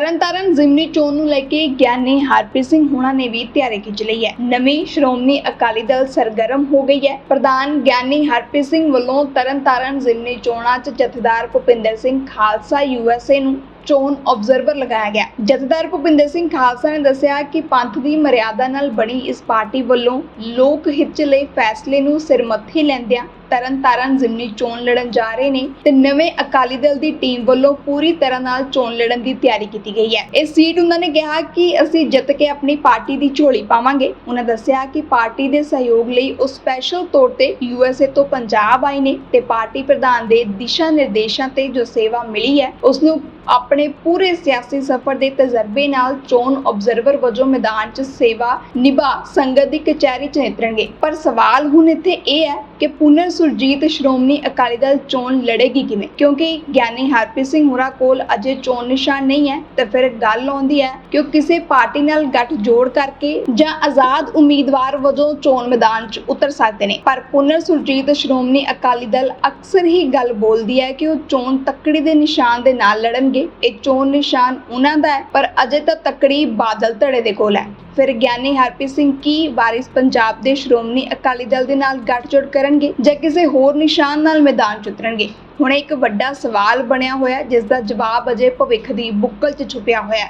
ਤਰਨਤਾਰਨ ਜ਼ਿਮਨੀ ਚੋਣ ਨੂੰ ਲੈ ਕੇ ਗਿਆਨੀ ਹਰਪ੍ਰੀਤ ਸਿੰਘ ਹੋਣਾ ਨੇ ਵੀ ਤਿਆਰੀ ਖਿੱਚ ਲਈ ਹੈ। ਨਵੀਂ ਸ਼੍ਰੋਮਣੀ ਅਕਾਲੀ ਦਲ ਸਰਗਰਮ ਹੋ ਗਈ ਹੈ। ਪ੍ਰਧਾਨ ਗਿਆਨੀ ਹਰਪ੍ਰੀਤ ਸਿੰਘ ਵੱਲੋਂ ਤਰਨਤਾਰਨ ਜ਼ਿਮਨੀ ਚੋਣਾਂ 'ਚ ਜਥੇਦਾਰ ਭੁਪਿੰਦਰ ਸਿੰਘ ਖਾਲਸਾ ਯੂਐਸਏ ਨੂੰ ਚੋਣ ਆਬਜ਼ਰਵਰ ਲਗਾਇਆ ਗਿਆ। ਜਥੇਦਾਰ ਭੁਪਿੰਦਰ ਸਿੰਘ ਖਾਲਸਾ ਨੇ ਦੱਸਿਆ ਕਿ ਪੰਥ ਦੀ ਮਰਿਆਦਾ ਨਾਲ ਬਣੀ ਇਸ ਪਾਰਟੀ ਵੱਲੋਂ ਲੋਕ ਹਿੱਤ 'ਚ ਫੈਸਲੇ ਨੂੰ ਸਿਰਮੱਥੇ ਲੈਂਦਿਆਂ ਤਰਨਤਾਰਨ ਜ਼ਿਮਨੀ ਚੋਣ ਲੜਨ ਜਾ ਰਹੇ ਨੇ ਤੇ ਨਵੇਂ ਅਕਾਲੀ ਦਲ ਦੀ ਟੀਮ ਵੱਲੋਂ ਪੂਰੀ ਤਰ੍ਹਾਂ ਨਾਲ ਚੋਣ ਲੜਨ ਦੀ ਤਿਆਰੀ ਕੀਤੀ ਗਈ ਹੈ। ਇਸ ਸੀਟ ਉਹਨਾਂ ਨੇ ਕਿਹਾ ਕਿ ਅਸੀਂ ਜਿੱਤ ਕੇ ਆਪਣੀ ਪਾਰਟੀ ਦੀ ਝੋਲੀ ਪਾਵਾਂਗੇ। ਉਹਨਾਂ ਦੱਸਿਆ ਕਿ ਪਾਰਟੀ ਦੇ ਸਹਿਯੋਗ ਲਈ ਉਹ ਸਪੈਸ਼ਲ ਤੌਰ ਤੇ ਯੂਐਸਏ ਤੋਂ ਪੰਜਾਬ ਆਏ ਨੇ ਤੇ ਪਾਰਟੀ ਪ੍ਰਧਾਨ ਦੇ ਦਿਸ਼ਾ ਨਿਰਦੇਸ਼ਾਂ ਤੇ ਜੋ ਸੇਵਾ ਮਿਲੀ ਹੈ, ਉਸ ਨੂੰ ਆਪਣੇ ਪੂਰੇ ਸਿਆਸੀ ਸਫ਼ਰ ਦੇ ਤਜਰਬੇ ਨਾਲ ਚੋਣ ਆਬਜ਼ਰਵਰ ਵਜੋਂ ਮੈਦਾਨ 'ਚ ਸੇਵਾ ਨਿਭਾ ਸੰਗਤ ਦੀ ਕਚਹਿਰੀ 'ਚ ਨਿਤਰਨਗੇ। ਪਰ ਸਵਾਲ ਹੁਣ ਇੱਥੇ ਇਹ ਹੈ ਕਿ ਪੁਨਰ ਸੁਰਜੀਤ ਸ਼੍ਰੋਮਣੀ ਅਕਾਲੀ ਦਲ ਚੋਣ ਲੜੇਗੀ ਕਿਵੇਂ? ਕਿਉਂਕਿ ਗਿਆਨੀ ਹਰਪ੍ਰੀਤ ਸਿੰਘ ਹੁਰਾ ਕੋਲ ਅਜੇ ਚੋਣ ਨਿਸ਼ਾਨ ਨਹੀਂ ਹੈ, ਤਾਂ ਫਿਰ ਗੱਲ ਆਉਂਦੀ ਹੈ ਕਿ ਉਹ ਕਿਸੇ ਪਾਰਟੀ ਨਾਲ ਗੱਠ ਜੋੜ ਕਰਕੇ ਜਾਂ ਆਜ਼ਾਦ ਉਮੀਦਵਾਰ ਵਜੋਂ ਚੋਣ ਮੈਦਾਨ 'ਚ ਉਤਰ ਸਕਦੇ ਨੇ। ਪਰ ਪੁਨਰ ਸੁਰਜੀਤ ਸ਼੍ਰੋਮਣੀ ਅਕਾਲੀ ਦਲ ਅਕਸਰ ਹੀ ਗੱਲ ਬੋਲਦੀ ਹੈ ਕਿ ਉਹ ਚੋਣ ਤੱਕੜੀ ਦੇ ਨਿਸ਼ਾਨ ਦੇ ਨਾਲ ਲੜਨਗੇ। ਇਹ ਚੋਣ ਨਿਸ਼ਾਨ ਉਹਨਾਂ ਦਾ ਹੈ, ਪਰ ਅਜੇ ਤਾਂ ਤੱਕੜੀ ਬਾਦਲ ਧੜੇ ਦੇ ਕੋਲ ਹੈ। ਫਿਰ ਗਿਆਨੀ ਹਰਪ੍ਰੀਤ ਸਿੰਘ ਕੀ ਵਾਰਿਸ ਪੰਜਾਬ ਦੇ ਸ਼੍ਰੋਮਣੀ ਅਕਾਲੀ ਦਲ ਦੇ ਨਾਲ ਗੱਠਜੋੜ ਕਰਨਗੇ ਜਾਂ ਕਿਸੇ ਹੋਰ ਨਿਸ਼ਾਨ ਨਾਲ ਮੈਦਾਨ 'ਚ ਉਤਰਨਗੇ ਹੁਣ ਇੱਕ ਵੱਡਾ ਸਵਾਲ ਬਣਿਆ ਹੋਇਆ ਹੈ, ਜਿਸ ਦਾ ਜਵਾਬ ਅਜੇ ਭਵਿੱਖ ਦੀ ਬੁੱਕਲ 'ਚ ਛੁਪਿਆ ਹੋਇਆ